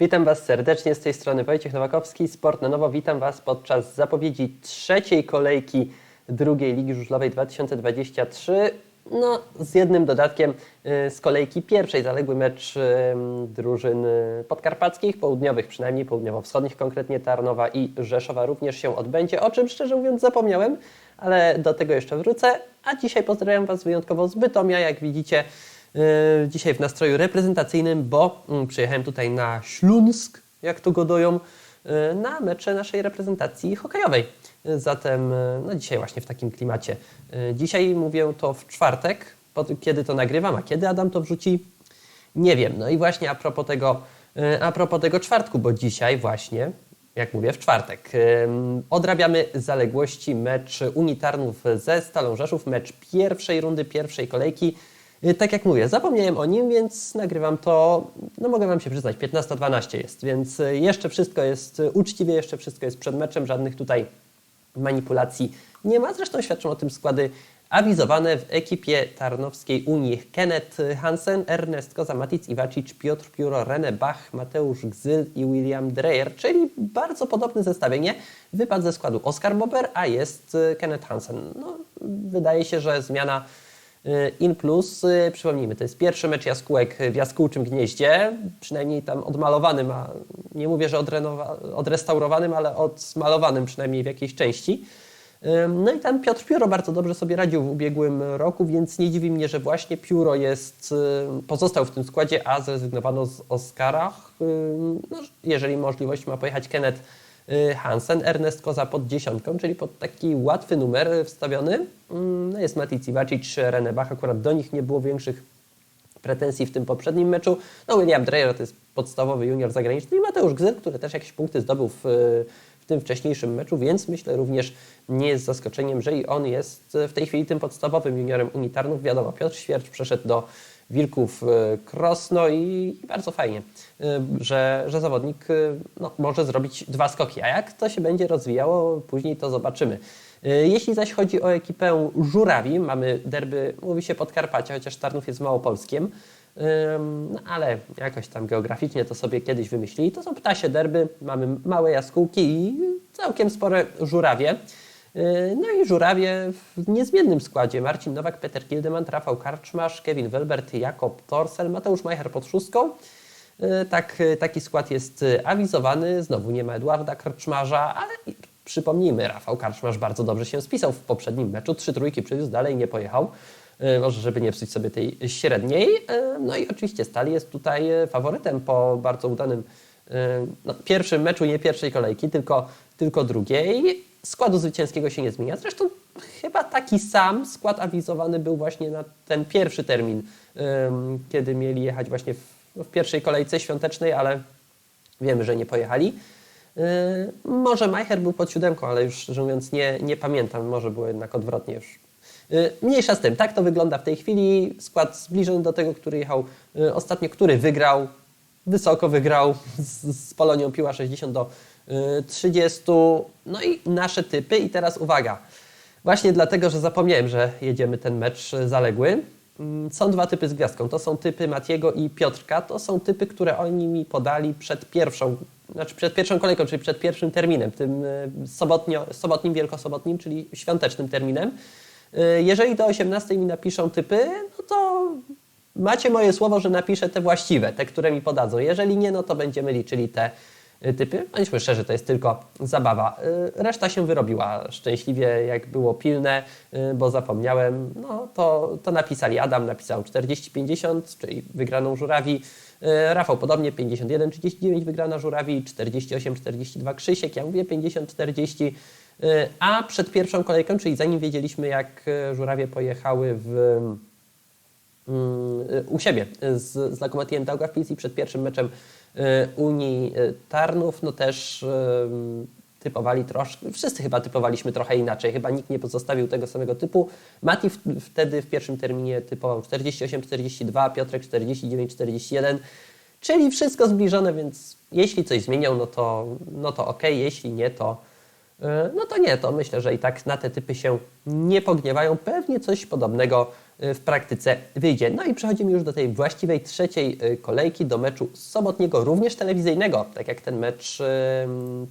Witam Was serdecznie z tej strony Wojciech Nowakowski, Sport na Nowo. Witam Was podczas zapowiedzi trzeciej kolejki drugiej Ligi Żużlowej 2023. No, z jednym dodatkiem y, z kolejki pierwszej. Zaległy mecz drużyn y, podkarpackich, południowych, przynajmniej południowo-wschodnich, konkretnie Tarnowa i Rzeszowa również się odbędzie, o czym szczerze mówiąc zapomniałem, ale do tego jeszcze wrócę. A dzisiaj pozdrawiam Was wyjątkowo z Bytomia, jak widzicie. Yy, dzisiaj w nastroju reprezentacyjnym, bo mm, przyjechałem tutaj na Śląsk, jak to godują, yy, na mecze naszej reprezentacji hokejowej. Zatem yy, no dzisiaj właśnie w takim klimacie. Dzisiaj mówię to w czwartek, kiedy to nagrywam, a kiedy Adam to wrzuci, nie wiem. No i właśnie a propos tego, a propos tego czwartku, bo dzisiaj właśnie, jak mówię, w czwartek odrabiamy zaległości mecz unitarnów ze Stalą Rzeszów, mecz pierwszej rundy, pierwszej kolejki. Y, Tak jak mówię, zapomniałem o nim, więc nagrywam to, no mogę Wam się przyznać, 15.12 jest, więc y, jeszcze wszystko jest y, uczciwie, jeszcze wszystko jest przed meczem, żadnych tutaj manipulacji nie ma. Zresztą świadczą o tym składy awizowane w ekipie Tarnowskiej Unii. Kenneth Hansen, Ernest Koza-Matic, Iwacic, Piotr Pióro, René Bach, Mateusz Gzyl i William Dreyer, czyli bardzo podobne zestawienie. Wypadł ze składu Oskar Bober, a jest Kenneth Hansen. No, wydaje się, że zmiana y, in plus. Y, Przypomnijmy, to jest pierwszy mecz jaskółek w jaskółczym gnieździe, przynajmniej tam odmalowanym, a nie mówię, że odrestaurowanym, ale odmalowanym przynajmniej w jakiejś części. Ym, No i tam Piotr Pióro bardzo dobrze sobie radził w ubiegłym roku, więc nie dziwi mnie, że właśnie Pióro jest, pozostał w tym składzie, a zrezygnowano z Oscara. Ym, No, jeżeli możliwość ma pojechać Kenneth y, Hansen, Ernest Koza pod dziesiątką, czyli pod taki łatwy numer y, wstawiony. Ym, No jest Matic Iwacic, René Bach, akurat do nich nie było większych pretensji w tym poprzednim meczu. No William Dreyer to jest podstawowy junior zagraniczny i Mateusz Gzyl, który też jakieś punkty zdobył w, w tym wcześniejszym meczu, więc myślę również nie jest zaskoczeniem, że i on jest w tej chwili tym podstawowym juniorem unitarnów. Wiadomo, Piotr Świercz przeszedł do Wilków e, Krosno i, i bardzo fajnie, e, że, że zawodnik e, no, może zrobić dwa skoki. A jak to się będzie rozwijało, później to zobaczymy. E, Jeśli zaś chodzi o ekipę Żurawi, mamy derby, mówi się Podkarpacia, chociaż Tarnów jest Małopolskiem, no ale jakoś tam geograficznie to sobie kiedyś wymyślili. To są ptasie derby, mamy małe jaskółki i całkiem spore żurawie. Yy, No i żurawie w niezmiennym składzie. Marcin Nowak, Peter Kildeman, Rafał Karczmasz, Kevin Welbert, Jakob Torsel, Mateusz Majcher pod szóstką. Yy, Tak, yy, taki skład jest awizowany. Znowu nie ma Eduarda Karczmarza, ale przypomnijmy, Rafał Karczmarz bardzo dobrze się spisał w poprzednim meczu. Trzy trójki przywiózł, dalej nie pojechał. Może, żeby nie psuć sobie tej średniej. No i oczywiście Stali jest tutaj faworytem po bardzo udanym no, pierwszym meczu, nie pierwszej kolejki, tylko, tylko drugiej. Składu zwycięskiego się nie zmienia. Zresztą chyba taki sam skład awizowany był właśnie na ten pierwszy termin, kiedy mieli jechać właśnie w, w pierwszej kolejce świątecznej, ale wiemy, że nie pojechali. Yy, może Majcher był pod siódemką, ale już szczerze mówiąc nie, nie pamiętam, może było jednak odwrotnie już. Yy, Mniejsza z tym, tak to wygląda w tej chwili. Skład zbliżony do tego, który jechał yy, ostatnio, który wygrał, wysoko wygrał z, z Polonią piła 60 do y, 30. No i nasze typy. I teraz uwaga. Właśnie dlatego, że zapomniałem, że jedziemy ten mecz y, zaległy. Mm, Są dwa typy z gwiazdką. To są typy Matiego i Piotrka. To są typy, które oni mi podali przed pierwszą, znaczy przed pierwszą kolejką, czyli przed pierwszym terminem, tym y, sobotnio, sobotnim, wielkosobotnim, czyli świątecznym terminem. Y, Jeżeli do 18 mi napiszą typy, no to macie moje słowo, że napiszę te właściwe, te, które mi podadzą. Jeżeli nie, no to będziemy liczyli te y, typy. Bądźmy szczerzy, to jest tylko zabawa. Y, Reszta się wyrobiła szczęśliwie, jak było pilne, y, bo zapomniałem. No to, to napisali. Adam napisał 40-50, czyli wygraną żurawi. Y, Rafał podobnie 51-39 wygrana żurawi, 48-42 Krzysiek, ja mówię 50-40. Y, A przed pierwszą kolejką, czyli zanim wiedzieliśmy, jak y, żurawie pojechały w mm, u siebie z, z Lokomotywem Daugavpils i przed pierwszym meczem y, Unii y, Tarnów, no też y, typowali troszkę, wszyscy chyba typowaliśmy trochę inaczej, chyba nikt nie pozostawił tego samego typu. Mati wtedy w pierwszym terminie typował 48-42, Piotrek 49-41, czyli wszystko zbliżone, więc jeśli coś zmienią, no to, no to ok, jeśli nie, to, no to nie, to myślę, że i tak na te typy się nie pogniewają. Pewnie coś podobnego w praktyce wyjdzie. No i przechodzimy już do tej właściwej trzeciej y, kolejki, do meczu sobotniego, również telewizyjnego, tak jak ten mecz y,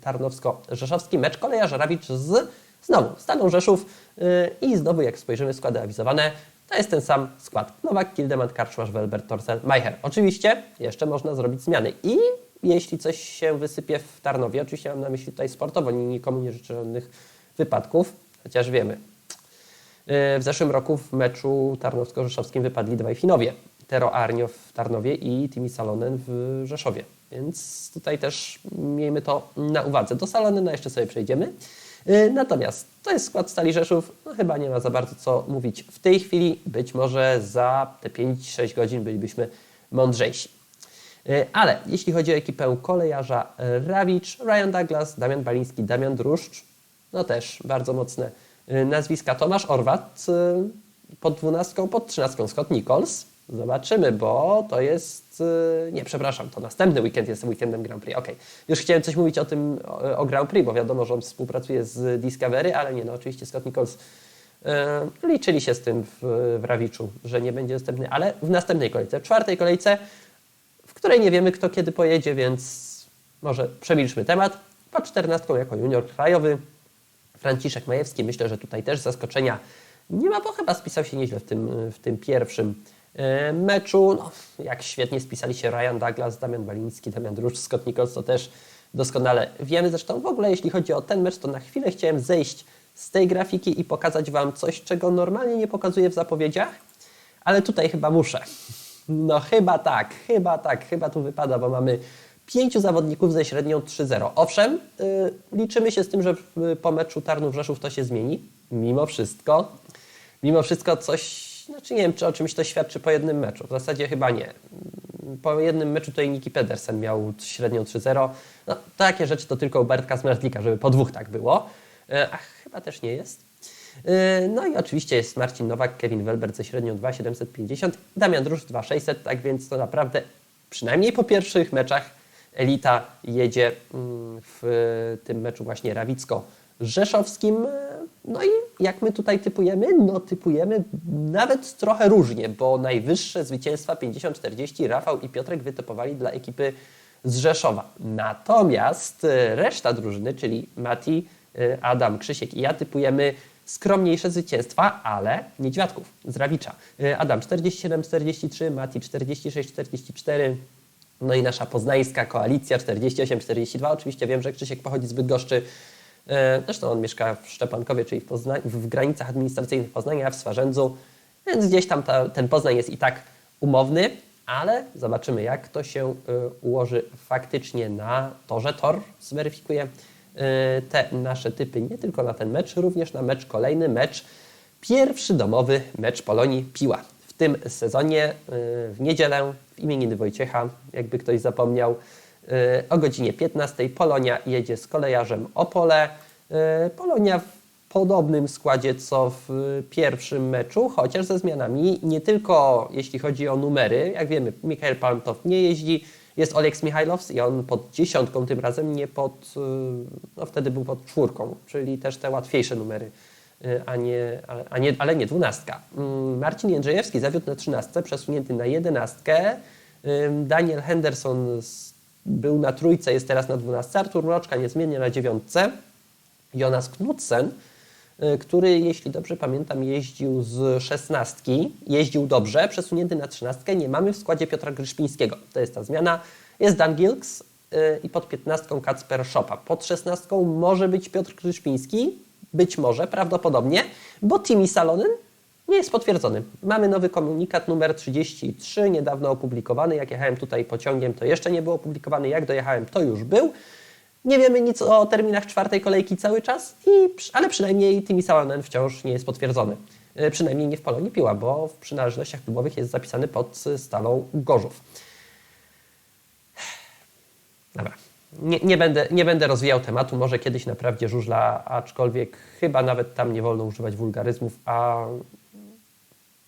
tarnowsko-rzeszowski, mecz kolejarz Rawicz z znowu Staną Rzeszów y, i znowu jak spojrzymy składy awizowane, to jest ten sam skład. Nowak, Kildeman, Karczmasz, Welbert, Torsel, Majcher. Oczywiście jeszcze można zrobić zmiany i jeśli coś się wysypie w Tarnowie, oczywiście mam na myśli tutaj sportowo, nikomu nie życzę żadnych wypadków, chociaż wiemy. Y, W zeszłym roku w meczu tarnowsko-rzeszowskim wypadli dwaj Finowie. Tero Arnio w Tarnowie i Timi Salonen w Rzeszowie. Więc tutaj też miejmy to na uwadze. Do Salonena jeszcze sobie przejdziemy. Y, Natomiast to jest skład Stali Rzeszów. No, chyba nie ma za bardzo co mówić w tej chwili. Być może za te 5-6 godzin bylibyśmy mądrzejsi. Y, Ale jeśli chodzi o ekipę kolejarza Rawicz, Ryan Douglas, Damian Baliński, Damian Druszcz, no też bardzo mocne nazwiska. Tomasz Orwat y, pod 12, pod 13 Scott Nichols. Zobaczymy, bo to jest. y, Nie, przepraszam, to następny weekend jest weekendem Grand Prix. Okej. Już chciałem coś mówić o tym, o, Grand Prix, bo wiadomo, że on współpracuje z Discovery, ale nie, no oczywiście Scott Nichols y, liczyli się z tym w, w Rawiczu, że nie będzie dostępny, ale w następnej kolejce, w czwartej kolejce, w której nie wiemy, kto kiedy pojedzie, więc może przemilczmy temat. Po 14 jako junior krajowy Franciszek Majewski. Myślę, że tutaj też zaskoczenia nie ma, bo chyba spisał się nieźle w tym, w tym pierwszym e, meczu. No, jak świetnie spisali się Ryan Douglas, Damian Baliński, Damian Drusz, Scott Nichols, to też doskonale wiemy. Zresztą w ogóle, jeśli chodzi o ten mecz, to na chwilę chciałem zejść z tej grafiki i pokazać Wam coś, czego normalnie nie pokazuję w zapowiedziach, ale tutaj chyba muszę. No chyba tak, chyba tak, chyba tu wypada, bo mamy pięciu zawodników ze średnią 3-0. Owszem, yy, liczymy się z tym, że po meczu Tarnów-Rzeszów to się zmieni. Mimo wszystko, mimo wszystko coś, znaczy nie wiem, czy o czymś to świadczy po jednym meczu. W zasadzie chyba nie. Po jednym meczu tutaj Niki Pedersen miał średnią 3-0. No, takie rzeczy to tylko u Bartka Smartlika, żeby po dwóch tak było. Yy, a chyba też nie jest. Yy, No i oczywiście jest Marcin Nowak, Kevin Welbert ze średnią 2,750, Damian Drusz 2,600, tak więc to naprawdę przynajmniej po pierwszych meczach elita jedzie mm, w tym meczu właśnie rawicko-rzeszowskim. No i jak my tutaj typujemy? No typujemy nawet trochę różnie, bo najwyższe zwycięstwa 50-40 Rafał i Piotrek wytypowali dla ekipy z Rzeszowa. Natomiast e, reszta drużyny, czyli Mati, e, Adam, Krzysiek i ja typujemy skromniejsze zwycięstwa, ale niedźwiadków z Rawicza. E, Adam 47-43, Mati 46-44, no i nasza poznańska koalicja 48-42. Oczywiście wiem, że Krzysiek pochodzi z Bydgoszczy. E, Zresztą on mieszka w Szczepankowie, czyli w, w granicach administracyjnych Poznania, w Swarzędzu, więc gdzieś tam ta, ten Poznań jest i tak umowny, ale zobaczymy, jak to się e, ułoży faktycznie na torze. Tor zweryfikuje e, te nasze typy nie tylko na ten mecz, również na mecz kolejny, mecz pierwszy domowy, mecz Polonii Piła. W tym sezonie w niedzielę imieniny Wojciecha, jakby ktoś zapomniał, e, o godzinie 15 Polonia jedzie z kolejarzem Opole. E, Polonia w podobnym składzie co w pierwszym meczu, chociaż ze zmianami nie tylko jeśli chodzi o numery. Jak wiemy, Mikael Palmtow nie jeździ, jest Oleks Michajlows i on pod dziesiątką tym razem, nie pod, no wtedy był pod czwórką, czyli też te łatwiejsze numery, a nie, a- nie, ale nie dwunastka. Mm, Marcin Jędrzejewski zawiódł na trzynastce, przesunięty na jedenastkę. Daniel Henderson był na trójce, jest teraz na dwunastce. Artur Mroczka niezmiennie na dziewiątce. Jonas Knudsen, y, który, jeśli dobrze pamiętam, jeździł z szesnastki, jeździł dobrze, przesunięty na trzynastkę. Nie mamy w składzie Piotra Gryszpińskiego. To jest ta zmiana. Jest Dan Gilks y, i pod piętnastką Kacper Szopa. Pod szesnastką może być Piotr Gryszpiński, być może, prawdopodobnie, bo Timi Salonen nie jest potwierdzony. Mamy nowy komunikat numer 33, niedawno opublikowany. Jak jechałem tutaj pociągiem, to jeszcze nie był opublikowany. Jak dojechałem, to już był. Nie wiemy nic o terminach czwartej kolejki cały czas, i, ale przynajmniej Timi Salonen wciąż nie jest potwierdzony. E, Przynajmniej nie w Polonii Piła, bo w przynależnościach klubowych jest zapisany pod Stalą Gorzów. Dobra. Nie, nie, będę, nie będę rozwijał tematu, może kiedyś naprawdę żużla, aczkolwiek chyba nawet tam nie wolno używać wulgaryzmów, a,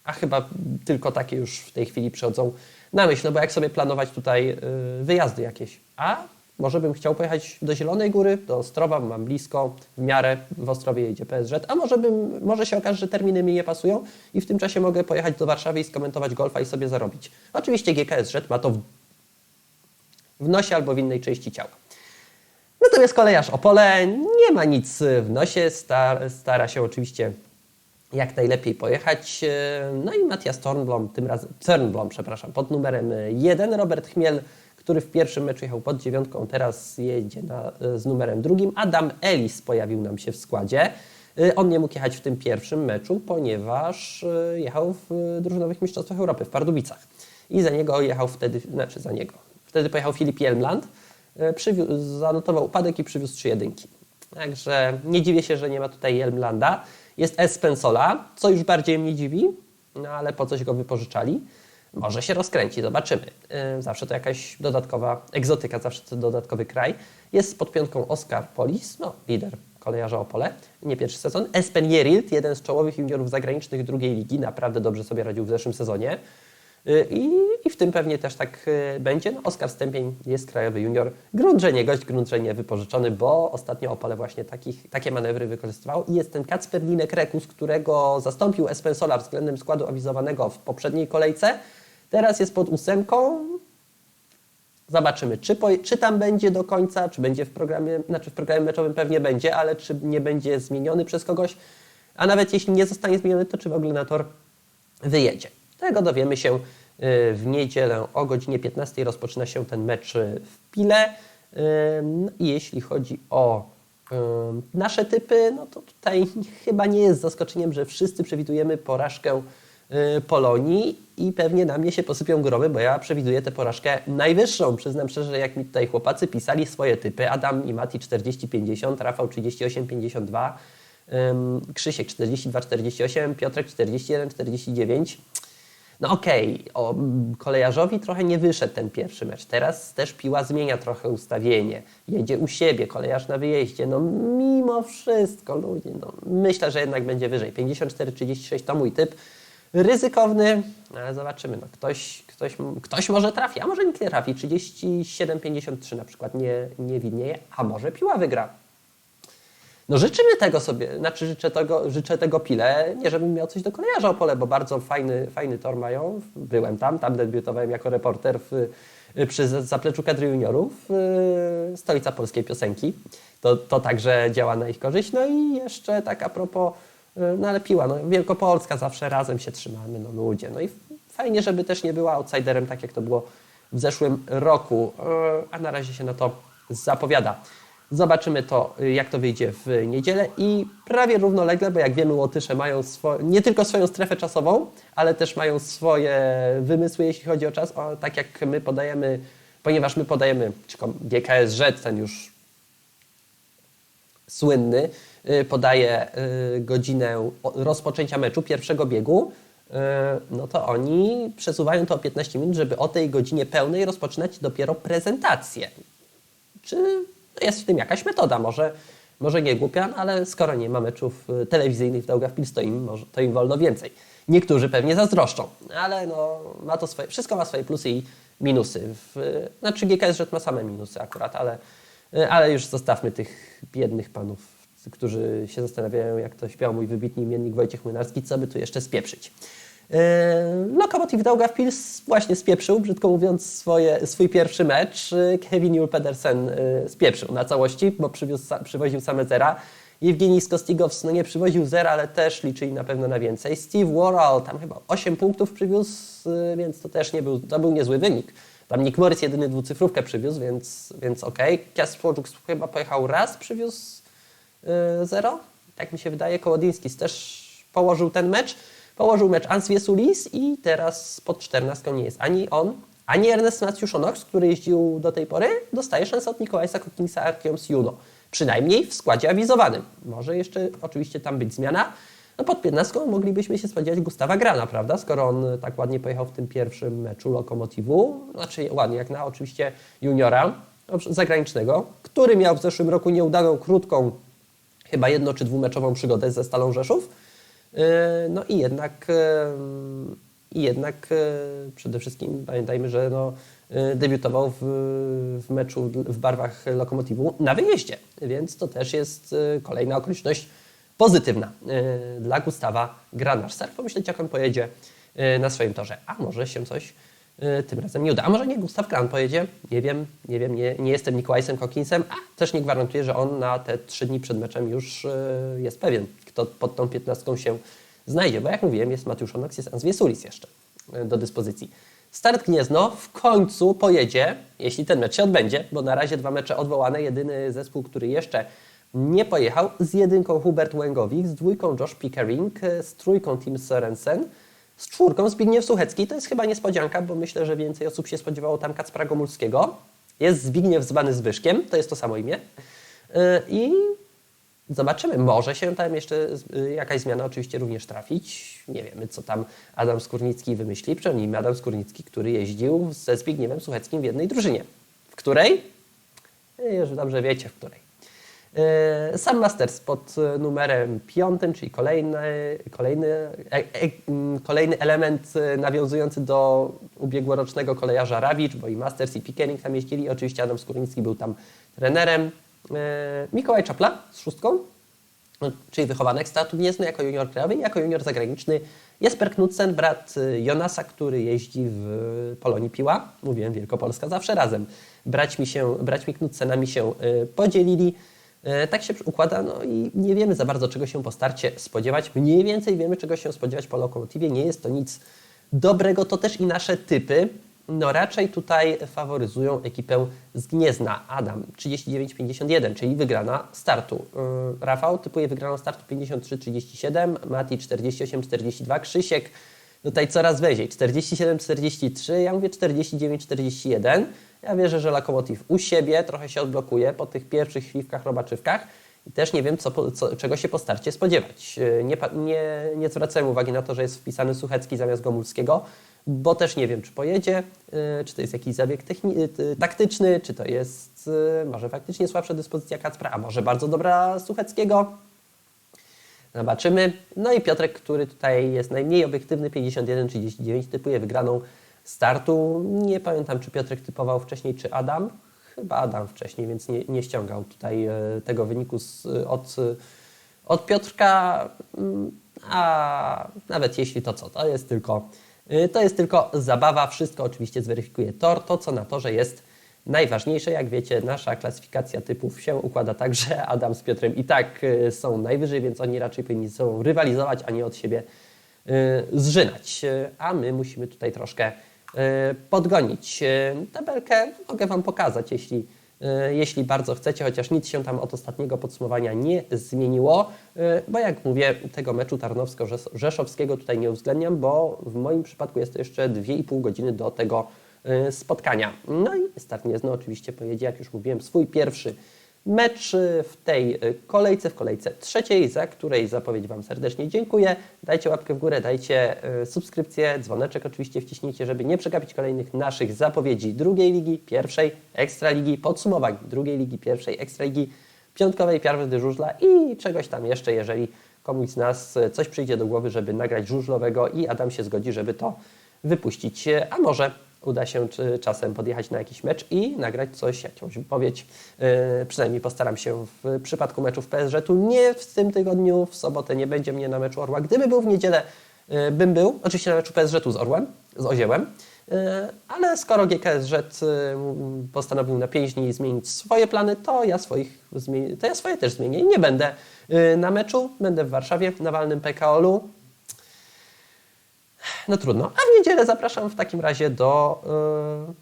a chyba tylko takie już w tej chwili przychodzą na myśl, no bo jak sobie planować tutaj y, wyjazdy jakieś, a może bym chciał pojechać do Zielonej Góry, do Ostrowa, mam blisko, w miarę w Ostrowie jedzie PSZ, a może, bym, może się okaże, że terminy mi nie pasują i w tym czasie mogę pojechać do Warszawy i skomentować golfa i sobie zarobić. Oczywiście GKSZ ma to w, w nosie albo w innej części ciała. Natomiast kolejarz Opole nie ma nic w nosie, star, stara się oczywiście jak najlepiej pojechać. No i Matthias Tornblom, tym razem Cernblom, przepraszam, pod numerem 1. Robert Chmiel, który w pierwszym meczu jechał pod dziewiątką, teraz jedzie na, z numerem drugim. Adam Ellis pojawił nam się w składzie. On nie mógł jechać w tym pierwszym meczu, ponieważ jechał w drużynowych mistrzostwach Europy w Pardubicach. I za niego jechał wtedy, znaczy za niego, wtedy pojechał Filip Jelmland. Przywiózł, zanotował upadek i przywiózł trzy jedynki. Także nie dziwię się, że nie ma tutaj Jelmlanda. Jest Espensola, co już bardziej mnie dziwi, no ale po coś go wypożyczali. Może się rozkręci, zobaczymy. Zawsze to jakaś dodatkowa egzotyka, zawsze to dodatkowy kraj. Jest pod piątką Oscar Polis, no lider kolejarza Opole, nie pierwszy sezon. Espen Jerilt, jeden z czołowych juniorów zagranicznych drugiej ligi, naprawdę dobrze sobie radził w zeszłym sezonie. I, I, w tym pewnie też tak będzie. No, Oskar Stępień jest krajowy junior. Grunt, że nie gość, grunt, że nie wypożyczony, bo ostatnio Opole właśnie takich, takie manewry wykorzystywał. I jest ten Kacper Linek Rekus, którego zastąpił Espensola względem składu awizowanego w poprzedniej kolejce. Teraz jest pod ósemką. Zobaczymy, czy, po, czy tam będzie do końca, czy będzie w programie, znaczy w programie meczowym pewnie będzie, ale czy nie będzie zmieniony przez kogoś. A nawet jeśli nie zostanie zmieniony, to czy w ogóle na tor wyjedzie. Tego dowiemy się w niedzielę o godzinie 15 rozpoczyna się ten mecz w Pile. I jeśli chodzi o nasze typy, no to tutaj chyba nie jest zaskoczeniem, że wszyscy przewidujemy porażkę Polonii i pewnie na mnie się posypią groby, bo ja przewiduję tę porażkę najwyższą. Przyznam szczerze, jak mi tutaj chłopacy pisali swoje typy, Adam i Mati 40-50, Rafał 38-52, Krzysiek 42-48, Piotrek 41-49. No okej, okay, kolejarzowi trochę nie wyszedł ten pierwszy mecz. Teraz też Piła zmienia trochę ustawienie. Jedzie u siebie, kolejarz na wyjeździe. No mimo wszystko, ludzie, no, myślę, że jednak będzie wyżej. 54-36 to mój typ. Ryzykowny, ale zobaczymy. No, ktoś, ktoś, ktoś może trafi, a może nikt nie trafi. 37-53 na przykład nie, nie widnieje, a może Piła wygra. No życzymy tego sobie, znaczy życzę tego, życzę tego Pile, nie żebym miał coś do kolejarza Opole, bo bardzo fajny, fajny tor mają. Byłem tam, tam debiutowałem jako reporter w, przy zapleczu kadry juniorów, stolica polskiej piosenki. To, to także działa na ich korzyść. No i jeszcze tak a propos, no ale Piła, no Wielkopolska zawsze razem się trzymamy, no ludzie. No i fajnie, żeby też nie była outsiderem, tak jak to było w zeszłym roku, a na razie się na to zapowiada. Zobaczymy to, jak to wyjdzie w niedzielę i prawie równolegle, bo jak wiemy, Łotysze mają nie tylko swoją strefę czasową, ale też mają swoje wymysły, jeśli chodzi o czas, o, tak jak my podajemy, ponieważ my podajemy, czy GKS Rzec, ten już słynny, podaje godzinę rozpoczęcia meczu, pierwszego biegu, no to oni przesuwają to o 15 minut, żeby o tej godzinie pełnej rozpoczynać dopiero prezentację. Czy jest w tym jakaś metoda, może, może nie głupia, no ale skoro nie ma meczów telewizyjnych w Daugavpils, to im, może, to im wolno więcej. Niektórzy pewnie zazdroszczą, ale no, ma to swoje, wszystko ma swoje plusy i minusy. W, znaczy GKS Rzet ma same minusy akurat, ale, ale już zostawmy tych biednych panów, którzy się zastanawiają, jak to śpiał mój wybitny imiennik Wojciech Młynarski, co by tu jeszcze spieprzyć. Lokomotiv Daugavpils właśnie spieprzył, brzydko mówiąc, swoje, swój pierwszy mecz. Kevin Jules Pedersen spieprzył na całości, bo przywiózł, przywoził same zera. Jewgenij Skostigows no nie przywoził zera, ale też liczyli na pewno na więcej. Steve Worrell tam chyba 8 punktów przywiózł, więc to też nie był, to był niezły wynik. Tam Nick Morris jedyny dwucyfrówkę przywiózł, więc, więc okej. Okay. Kasper chyba pojechał raz, przywiózł zero, tak mi się wydaje. Kołodyński też położył ten mecz. Położył mecz Answie Sulis i teraz pod 14 nie jest ani on, ani Ernest Maciuszonox, który jeździł do tej pory, dostaje szansę od Mikołaja Kokinsa Arkioms Judo. Przynajmniej w składzie awizowanym. Może jeszcze oczywiście tam być zmiana. No pod 15 moglibyśmy się spodziewać Gustawa Grana, prawda? Skoro on tak ładnie pojechał w tym pierwszym meczu Lokomotivu. Znaczy ładnie, jak na oczywiście juniora zagranicznego, który miał w zeszłym roku nieudaną, krótką, chyba jedno- czy dwumeczową przygodę ze Stalą Rzeszów. No i jednak i jednak e, przede wszystkim pamiętajmy, że no, e, debiutował w, w meczu w barwach Lokomotivu na wyjeździe, więc to też jest e, kolejna okoliczność pozytywna e, dla Gustawa Granarz. Ser pomyśleć, jak on pojedzie e, na swoim torze. A może się coś e, tym razem nie uda. A może nie Gustaw Gran pojedzie? Nie wiem, nie wiem, nie, nie jestem Mikołajsem Kokinsem, a też nie gwarantuję, że on na te trzy dni przed meczem już e, jest pewien, kto pod tą piętnastką się znajdzie. Bo jak mówiłem, jest Mateusz Onox, jest Ansviesulis jeszcze e, do dyspozycji. Start Gniezno w końcu pojedzie, jeśli ten mecz się odbędzie, bo na razie dwa mecze odwołane. Jedyny zespół, który jeszcze nie pojechał, z jedynką Hubert Łęgowik, z dwójką Josh Pickering, e, z trójką Tim Sorensen, z czwórką Zbigniew Suchecki. To jest chyba niespodzianka, bo myślę, że więcej osób się spodziewało tam Kacpra Gomulskiego. Jest Zbigniew zwany Zbyszkiem, to jest to samo imię. E, I Zobaczymy, może się tam jeszcze y, jakaś zmiana oczywiście również trafić. Nie wiemy, co tam Adam Skórnicki wymyśli. Przypomnijmy, Adam Skórnicki, który jeździł ze Zbigniewem Sucheckim w jednej drużynie. W której? Y, Już dobrze wiecie, w której. Y, Sam Masters pod numerem piątym, czyli kolejny, kolejny, e, e, mm, kolejny element nawiązujący do ubiegłorocznego kolejarza Rawicz, bo i Masters i Pickering tam jeździli. Oczywiście Adam Skórnicki był tam trenerem. E, Mikołaj Czapla z szóstką, no, czyli wychowanek startu Gniezno jako junior krajowy i jako junior zagraniczny Jesper Knudsen, brat y, Jonasa, który jeździ w Polonii Piła. Mówiłem, Wielkopolska zawsze razem. Braćmi, się, braćmi Knudsenami się y, podzielili. E, Tak się układa, no i nie wiemy za bardzo, czego się po starcie spodziewać. Mniej więcej wiemy, czego się spodziewać po lokomotywie. Nie jest to nic dobrego, to też i nasze typy. No raczej tutaj faworyzują ekipę z Gniezna. Adam 39-51, czyli wygrana startu. Yy, Rafał typuje wygraną startu 53-37, Mati 48-42, Krzysiek tutaj coraz wyżej 47-43, ja mówię 49-41. Ja wierzę, że Lokomotiv u siebie trochę się odblokuje po tych pierwszych chwilkach robaczywkach i też nie wiem, co, co, czego się po starcie spodziewać. Yy, Nie, nie, nie zwracałem uwagi na to, że jest wpisany Suchecki zamiast Gomulskiego, bo też nie wiem, czy pojedzie, yy, czy to jest jakiś zabieg yy, taktyczny, czy to jest yy, może faktycznie słabsza dyspozycja Kacpra, a może bardzo dobra Sucheckiego. Zobaczymy. No i Piotrek, który tutaj jest najmniej obiektywny, 51-39, typuje wygraną startu. Nie pamiętam, czy Piotrek typował wcześniej, czy Adam. Chyba Adam wcześniej, więc nie, nie ściągał tutaj e, tego wyniku z, od, od Piotrka. Mm, A nawet jeśli to co, to jest tylko, y, to jest tylko zabawa. Wszystko oczywiście zweryfikuje tor. To, co na torze jest najważniejsze. Jak wiecie, nasza klasyfikacja typów się układa tak, że Adam z Piotrem i tak y, są najwyżej, więc oni raczej powinni ze sobą rywalizować, a nie od siebie y, zżynać. Y, A my musimy tutaj troszkę y, podgonić. Y, Tabelkę mogę Wam pokazać, jeśli, y, jeśli bardzo chcecie, chociaż nic się tam od ostatniego podsumowania nie zmieniło, y, bo jak mówię, tego meczu Tarnowsko-Rzeszowskiego tutaj nie uwzględniam, bo w moim przypadku jest to jeszcze 2,5 godziny do tego y, spotkania. No i Start Gniezno oczywiście pojedzie, jak już mówiłem, swój pierwszy mecz w tej y, kolejce, w kolejce trzeciej, za której zapowiedź Wam serdecznie dziękuję. Dajcie łapkę w górę, dajcie y, subskrypcję, dzwoneczek oczywiście wciśnijcie, żeby nie przegapić kolejnych naszych zapowiedzi drugiej ligi, pierwszej, ekstraligi, podsumowań drugiej ligi, pierwszej, ekstraligi, piątkowej, pierwszej żużla i czegoś tam jeszcze, jeżeli komuś z nas y, coś przyjdzie do głowy, żeby nagrać żużlowego i Adam się zgodzi, żeby to wypuścić. A może uda się czasem podjechać na jakiś mecz i nagrać coś, jakąś wypowiedź. Yy, przynajmniej postaram się w przypadku meczów PSG. Tu nie w tym tygodniu, w sobotę nie będzie mnie na meczu Orła. Gdyby był w niedzielę, yy, bym był. Oczywiście na meczu PSG tu z Orłem, z Oziełem. Yy, ale skoro GKSZ postanowił na 5 dni zmienić swoje plany, to ja swoich to ja swoje też zmienię i nie będę na meczu. Będę w Warszawie na walnym PKOL-u. No trudno. A w niedzielę zapraszam w takim razie do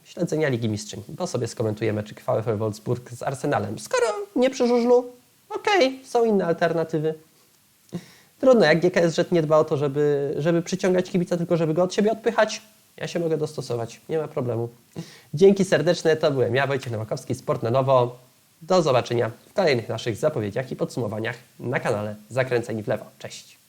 y, śledzenia Ligi Mistrzyń, bo sobie skomentujemy czy VfL Wolfsburg z Arsenalem. Skoro nie przy żużlu, okej, są inne alternatywy. Trudno, jak GKSZ nie dba o to, żeby, żeby przyciągać kibica, tylko żeby go od siebie odpychać, ja się mogę dostosować, nie ma problemu. Dzięki serdeczne, to byłem ja, Wojciech Nowakowski, Sport na Nowo. Do zobaczenia w kolejnych naszych zapowiedziach i podsumowaniach na kanale Zakręceni w Lewo. Cześć!